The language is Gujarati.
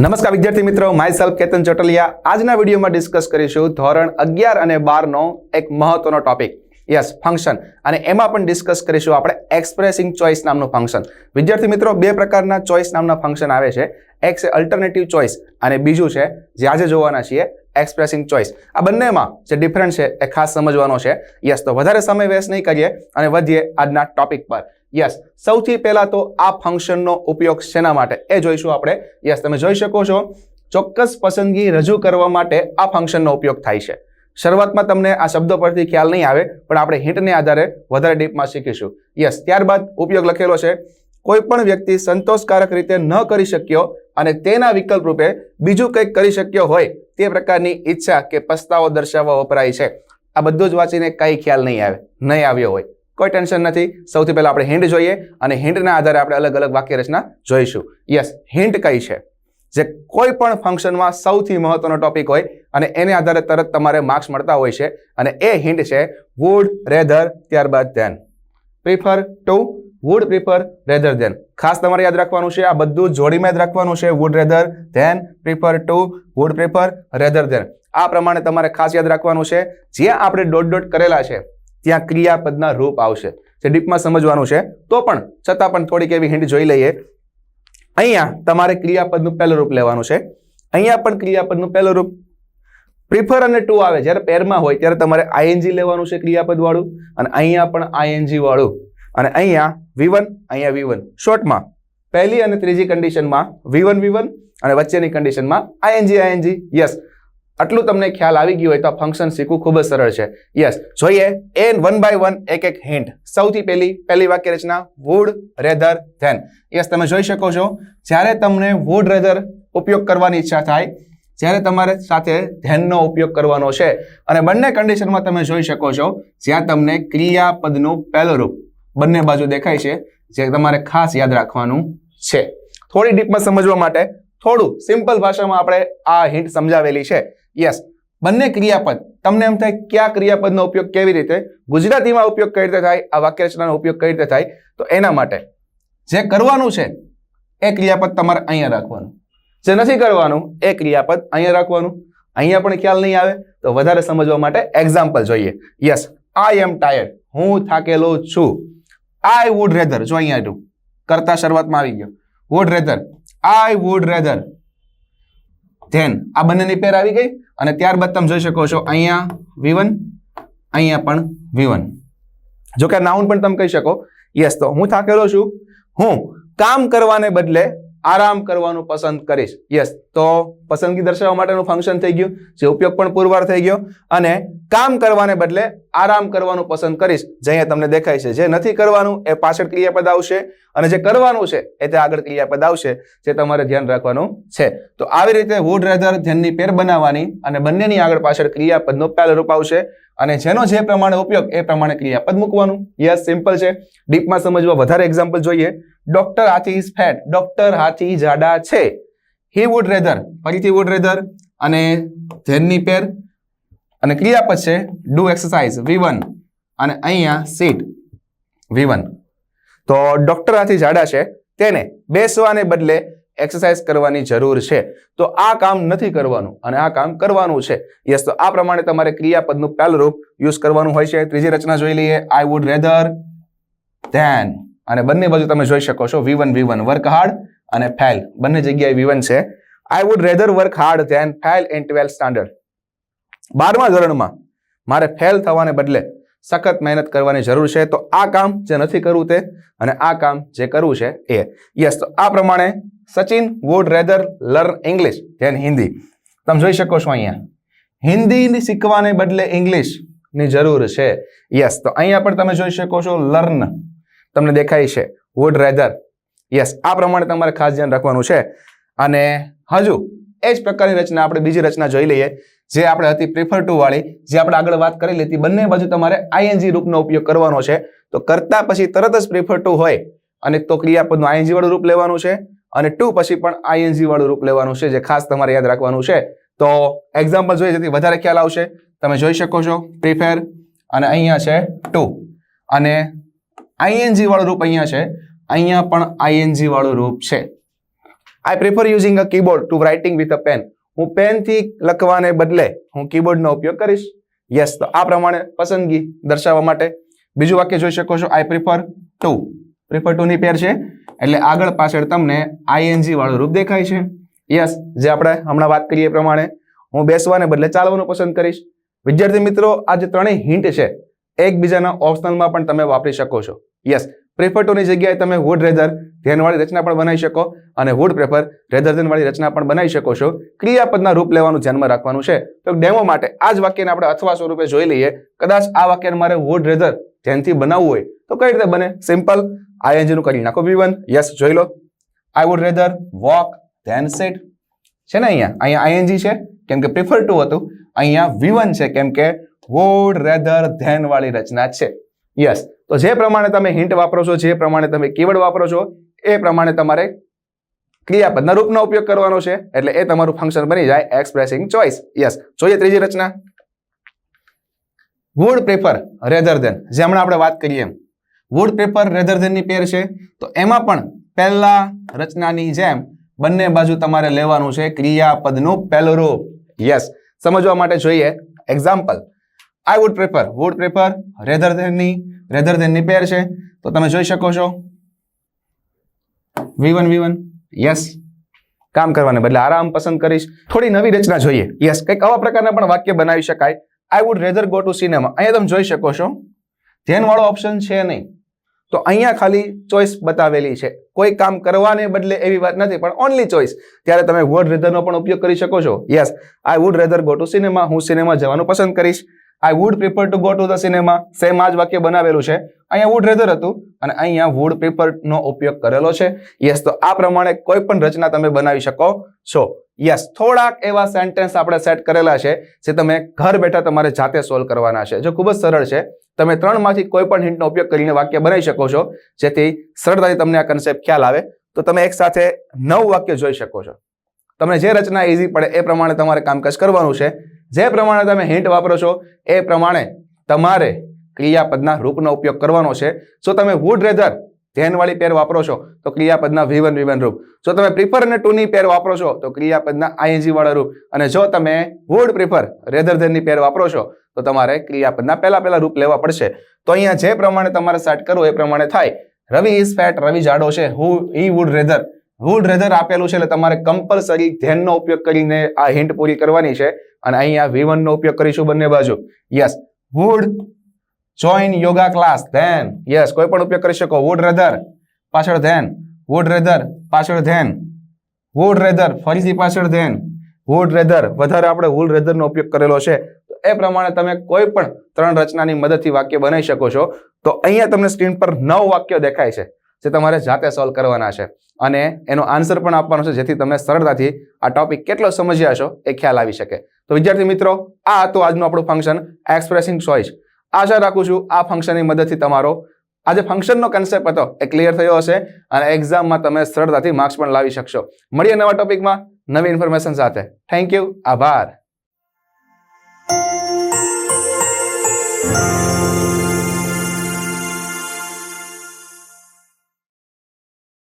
નમસ્કાર વિદ્યાર્થી મિત્રો માય સેલ્ફ કેતન ચોટલિયા. આજના વિડીયોમાં ડિસ્કસ કરીશું ધોરણ અગિયાર અને બારનો એક મહત્વનો ટોપિક યસ ફંક્શન અને એમાં પણ ડિસ્કસ કરીશું આપણે એક્સપ્રેસિંગ ચોઇસ નામનું ફંક્શન વિદ્યાર્થી મિત્રો, બે પ્રકારના ચોઇસ નામના ફંક્શન આવે છે. એક છે અલ્ટરનેટિવ ચોઇસ અને બીજું છે, જે આજે જોવાના છીએ એક્સપ્રેસિંગ ચોઇસ આ બંનેમાં જે ડિફરન્સ છે, એ ખાસ સમજવાનો છે. યસ તો વધારે સમય વેસ્ટ નહીં કરીએ અને વધીએ આજના ટોપિક પર. યસ સૌથી પહેલાં તો આ ફંક્શનનો ઉપયોગ શેના માટે? એ જોઈશું આપણે. યસ તમે જોઈ શકો છો. ચોક્કસ પસંદગી રજૂ કરવા માટે આ ફંક્શનનો ઉપયોગ થાય છે. શરૂઆતમાં તમને આ શબ્દો પરથી ખ્યાલ નહીં આવે, પણ આપણે હિન્ટને આધારે વધારે ડીપમાં શીખીશું. યસ ત્યારબાદ ઉપયોગ લખેલો છે કોઈ પણ વ્યક્તિ સંતોષકારક રીતે ન કરી શક્યો અને તેના વિકલ્પ રૂપે બીજું કંઈક કરી શક્યો હોય તે પ્રકારની ઈચ્છા કે પસ્તાવો દર્શાવવા વપરાય છે. આ બધું જ વાંચીને કંઈ ખ્યાલ નહીં આવે, નહીં આવ્યો હોય. કોઈ ટેન્શન નથી. સૌથી પહેલાં આપણે હિન્ટ જોઈએ અને હિન્ટના આધારે આપણે અલગ અલગ વાક્ય રચના જોઈશું. યસ, હિન્ટ કઈ છે? જે કોઈ પણ ફંક્શનમાં સૌથી મહત્વનો ટોપિક હોય અને એને આધારે તરત તમારે માર્ક્સ મળતા હોય છે અને એ હિન્ટ છે વુડ રેધર ત્યારબાદ than prefer to would prefer rather than ખાસ તમારે યાદ રાખવાનું છે, આ બધું જોડીમાં યાદ રાખવાનું છે would rather than prefer to would prefer rather than આ પ્રમાણે તમારે ખાસ યાદ રાખવાનું છે, જ્યાં આપણે ડોટ ડોટ કરેલા છે, ત્યાં ક્રિયાપદના રૂપ આવશે. જે ડીપમાં સમજવાનું છે, તો પણ છતાં પણ થોડીક એવી હિન્ટ જોઈ લઈએ. અહીંયા તમારે ક્રિયાપદનું પહેલું રૂપ લેવાનું છે. અહીંયા પણ ક્રિયાપદનું પહેલું રૂપ. પ્રિફર અને ટુ આવે, જ્યારે પેરમાં હોય, ત્યારે તમારે આઈએનજી લેવાનું છે ક્રિયાપદ વાળું અને અહીંયા પણ આઈએનજી વાળું. અને અહીંયા વી અહીંયા વી શોર્ટમાં પહેલી અને ત્રીજી કન્ડિશનમાં વી વન અને વચ્ચેની કન્ડિશનમાં આઈએનજી આઈએનજી યસ આટલું તમને ખ્યાલ આવી ગયું હોય તો ફંક્શન શીખવું ખૂબ જ સરળ છે. યસ જોઈએ એન વન બાય વન એક એક હિન્ટ સૌથી પહેલી પહેલી વાક્ય રચના વુડ રેધર ધેન યસ તમે જોઈ શકો છો. જ્યારે તમને વુડ રેધર ઉપયોગ કરવાની ઈચ્છા થાય, જ્યારે તમારે સાથે ધ્યાનનો ઉપયોગ કરવાનો છે. અને બંને કન્ડિશનમાં તમે જોઈ શકો છો, જ્યાં તમને ક્રિયાપદનું પહેલું રૂપ બંને બાજુ દેખાય છે, જે તમારે ખાસ યાદ રાખવાનું છે. થોડી ડીપમાં સમજવા માટે થોડું સિમ્પલ ભાષામાં આપણે આ હિન્ટ સમજાવેલી છે. યસ બંને ક્રિયાપદ, તમને એમ થાય કયા ક્રિયાપદનો ઉપયોગ કેવી રીતે? ગુજરાતીમાં ઉપયોગ કઈ રીતે થાય? આ વાક્ય રચનાનો ઉપયોગ કઈ રીતે થાય? તો એના માટે જે કરવાનું છે, એ ક્રિયાપદ તમારે અહીંયા રાખવાનું. જે નથી કરવાનું, એ ક્રિયાપદ અહીંયા રાખવાનું. અહીંયા પણ ખ્યાલ નહીં આવે, તો વધારે સમજવા માટે એક્ઝામ્પલ જોઈએ. યસ આઈ એમ ટાયર્ડ હું થાકેલો છું. આઈ વુડ રેધર જો અહીંયા આવ્યું કરતા શરૂઆતમાં આવી ગયો. Would rather I would rather than આ બંનેની પેર આવી ગઈ અને ત્યારબાદ તમે જોઈ શકો છો અહીંયા વિવન અહીંયા પણ વિવન જો કે નાઉન પણ તમે કહી શકો. યસ તો હું થાકેલો છું. હું કામ કરવાને બદલે આરામ કરવાનું પસંદ કરીશ. યસ તો પસંદગી દર્શાવવા માટેનું ફંક્શન થઈ ગયું, જે ઉપયોગ પણ પુરવાર થઈ ગયો, અને કામ કરવાને બદલે આરામ કરવાનું પસંદ કરીશ, જે અહીંયા તમને દેખાય છે. જે નથી કરવાનું, એ પાછળ ક્રિયાપદ આવશે, અને જે કરવાનું છે, એ તે આગળ ક્રિયાપદ આવશે, જે તમારે ધ્યાન રાખવાનું છે. તો આવી રીતે વુડ રેધર ધ્યાનની પેર બનાવવાની, અને બંનેની આગળ પાછળ ક્રિયાપદનો પહેલરૂપ આવશે, અને જેનો જે પ્રમાણે ઉપયોગ, એ પ્રમાણે ક્રિયાપદ મૂકવાનું. યસ સિમ્પલ છે. ડીપમાં સમજવા વધારે એક્ઝામ્પલ જોઈએ. Doctor Hathi is fat doctor Hathi જાડા છે. હી વુડ રેધર ફરીથી વુડ રેધર અને ધેનની પેર, અને ક્રિયાપદ છે ડુ એક્સરસાઇઝ વી અને અહીંયા સીટ વી તો ડોક્ટર હાથી જાડા છે, તેને બેસવાને બદલે એક્સરસાઇઝ કરવાની જરૂર છે. તો આ કામ નથી કરવાનું, અને આ કામ કરવાનું છે. યસ તો આ પ્રમાણે તમારે ક્રિયાપદનું પહેલું રૂપ યુઝ કરવાનું હોય છે. ત્રીજી રચના જોઈ લઈએ. આઈ વુડ રેધર ધેન અને બંને બાજુ તમે જોઈ શકો છો V one V one work hard અને ફેલ બંને જગ્યાએ વી વન છે. I would rather work hard than fail in twelfth standard બારમા ધોરણમાં મારે ફેલ થવાને બદલે સખત મહેનત કરવાની જરૂર છે. તો આ કામ જે નથી કરવું તે અને આ કામ જે કરવું છે એ. યસ તો આ પ્રમાણે Sachin would rather learn English than Hindi તમે જોઈ શકો છો અહીંયા. હિન્દી શીખવાને બદલે ઇંગ્લિશની જરૂર છે. યસ તો અહીંયા પણ તમે જોઈ શકો છો લર્ન તમને દેખાય છે. વુડ રેધર યસ આ પ્રમાણે તમારે ખાસ ધ્યાન રાખવાનું છે. અને હજુ એ જ પ્રકારની રચના આપણે બીજી રચના જોઈ લઈએ, જે આપણે હતી પ્રિફર ટુ વાળી, જે આપણે આગળ વાત કરી લીધી, બંને બાજુ તમારે આઈએનજી રૂપનો ઉપયોગ કરવાનો છે. તો કરતા પછી તરત જ પ્રિફર ટુ હોય, અને તો ક્રિયાપદનું આઈએનજી વાળું રૂપ લેવાનું છે, અને ટુ પછી પણ આઈએનજી વાળું રૂપ લેવાનું છે, જે ખાસ તમારે યાદ રાખવાનું છે. તો એક્ઝામ્પલ જોઈએ, જેથી વધારે ખ્યાલ આવશે. તમે જોઈ શકો છો પ્રિફેર અને અહીંયા છે ટુ અને આઈએનજી વાળું રૂપ અહીંયા છે. અહીંયા પણ આઈએનજી વાળું રૂપ છે. I prefer using a keyboard to writing with a pen હું પેનથી લખવાને બદલે હું કીબોર્ડનો ઉપયોગ કરીશ. યસ તો આ પ્રમાણે પસંદગી દર્શાવવા માટે. બીજું વાક્ય જોઈ શકો છો. આઈ પ્રિફર ટુ પ્રિફર ટુની પેર છે. એટલે આગળ પાછળ તમને આઈએનજી વાળું રૂપ દેખાય છે. યસ જે આપણે હમણાં વાત કરીએ પ્રમાણે. હું બેસવાને બદલે ચાલવાનું પસંદ કરીશ. વિદ્યાર્થી મિત્રો, આ જે ત્રણેય હિન્ટ છે એકબીજાના ઓપ્શનલમાં પણ તમે વાપરી શકો છો. યસ પ્રેફર ટુની જગ્યાએ તમે વુડ રેધર ધ્યાનવાળી રચના પણ બનાવી શકો અને વુડ પ્રેફર રેધર ધ્યાનવાળી રચના પણ બનાવી શકો છો. ક્રિયાપદના રૂપ લેવાનું ધ્યાનમાં રાખવાનું છે. તો ડેમો માટે આ જ વાક્યને આપણે અથવા સ્વરૂપે જોઈ લઈએ. કદાચ આ વાક્યને મારે વુડ રેધર ધ્યાનથી બનાવવું હોય તો કઈ રીતે બને? સિમ્પલ આઈએનજીનું કરી નાખો વી વન યસ જોઈ લો. I would rather walk than set છે ને અહીંયા? અહીંયા આઈએનજી છે, કેમ કે પ્રિફર ટુ હતું. અહીંયા વી છે, કેમ કે વુડ રેધર ધેન વાળી રચના છે. યસ તો જે પ્રમાણે તમે હિન્ટ વાપરો છો, જે પ્રમાણે તમે કીવર્ડ વાપરો છો, એ પ્રમાણે તમારે ક્રિયાપદના રૂપનો ઉપયોગ કરવાનો છે, એટલે એ તમારું ફંક્શન બની જાય એક્સપ્રેસિંગ ચોઇસ યસ જોઈએ ત્રીજી રચના. વુડ પ્રેફર રેધર ધેન જે હમણાં આપણે વાત કરીએ એમ. વુડ પેપર રેધર ધેનની પેર છે. તો એમાં પણ પહેલા રચનાની જેમ બંને બાજુ તમારે લેવાનું છે ક્રિયાપદનું પહેલું રૂપ. યસ સમજવા માટે જોઈએ. Example I would prefer would prefer rather ધેનની rather ધેનની પેર છે. તો તમે જોઈ શકો છો. વી વન યસ કામ કરવાને બદલે આરામ પસંદ કરીશ. થોડી નવી રચના જોઈએ. યસ કંઈક આવા પ્રકારના પણ વાક્ય બનાવી શકાય. I would rather go to cinema અહીંયા તમે જોઈ શકો છો. ધ્યાનવાળો ઓપ્શન છે નહીં. તો અહીંયા ખાલી ચોઇસ બતાવેલી છે. કોઈ કામ કરવાને બદલે એવી વાત નથી, પણ ઓનલી ચોઇસ ત્યારે તમે વુડ રેધરનો પણ ઉપયોગ કરી શકો છો. Yes I would rather go to cinema હું સિનેમા જવાનું પસંદ કરીશ. I would prefer to go to the cinema same આ જ વાક્ય બનાવેલું છે. અહીંયા વુડ રેધર હતું અને અહીંયા વુડ પ્રિફર નો ઉપયોગ કરેલો છે. યસ તો આ પ્રમાણે કોઈ પણ રચના તમે બનાવી શકો છો. યસ થોડાક એવા સેન્ટેન્સ આપણે સેટ કરેલા છે, જે તમે ઘર બેઠા તમારે જાતે સોલ્વ કરવાના છે, જો ખૂબ જ સરળ છે. તમે ત્રણમાંથી કોઈ પણ હિન્ટનો ઉપયોગ કરીને વાક્ય બનાવી શકો છો, જેથી સરળતાથી તમને આ કન્સેપ્ટ ખ્યાલ આવે. તો તમે એક સાથે નવ વાક્ય જોઈ શકો છો. તમને જે રચના ઇઝી પડે એ પ્રમાણે તમારે કામકાજ કરવાનું છે. જે પ્રમાણે તમે હિન્ટ વાપરો છો, એ પ્રમાણે તમારે ક્રિયાપદના રૂપનો ઉપયોગ કરવાનો છે. જો તમે વુડ રેધર ધ્યાનવાળી પેર વાપરો છો, તો ક્રિયાપદના વિવન વિવન રૂપ. જો તમે પ્રિફર અને ટુની પેર વાપરો છો, તો ક્રિયાપદના આઈએનજી વાળા રૂપ. અને જો તમે વુડ પ્રિફર રેધર ધેનની પેર વાપરો છો, તો તમારે ક્રિયાપદના પહેલા પહેલા રૂપ લેવા પડશે. તો અહીંયા જે પ્રમાણે તમારે સેટ કરવું, એ પ્રમાણે થાય. રવિ ઇઝ ફેટ રવિ જાડો છે. હુ ઈ વુડ રેધર વુડ રેધર આપેલું છે એટલે તમારે કમ્પલસરી ધ્યાનનો ઉપયોગ કરીને આ હિન્ટ પૂરી કરવાની છે અને અહીંયા વી નો ઉપયોગ કરીશું બંને બાજુ. Yes would join yoga class then yes કોઈ પણ ઉપયોગ કરી શકો. વુડ રેધર પાછળ ધેન વુડ રેધર પાછળ ધેન વુડ રેધર ફરીથી પાછળ ધેન વુડ રેધર વધારે આપણે વુડ રેધરનો ઉપયોગ કરેલો છે. એ પ્રમાણે તમે કોઈ પણ ત્રણ રચનાની મદદથી વાક્ય બનાવી શકો છો. તો અહીંયા તમને સ્ક્રીન પર નવ વાક્યો દેખાય છે. જે તમારે જાતે સોલ્વ કરવાના છે. અને એનો આન્સર પણ આપવાનો છે, જેથી તમે સરળતાથી આ ટોપિક કેટલો સમજ્યા છો એ ખ્યાલ આવી શકે. તો વિદ્યાર્થી મિત્રો, આ હતું આજનું આપણું ફંક્શન એક્સપ્રેસિંગ ચોઇસ આશા રાખું છું આ ફંક્શનની મદદથી તમારો આ જે ફંક્શનનો કન્સેપ્ટ હતો એ ક્લિયર થયો હશે અને એક્ઝામમાં તમે સરળતાથી માર્ક્સ પણ લાવી શકશો. મળીએ નવા ટોપિકમાં નવી ઇન્ફોર્મેશન સાથે. થેન્ક યુ આભાર.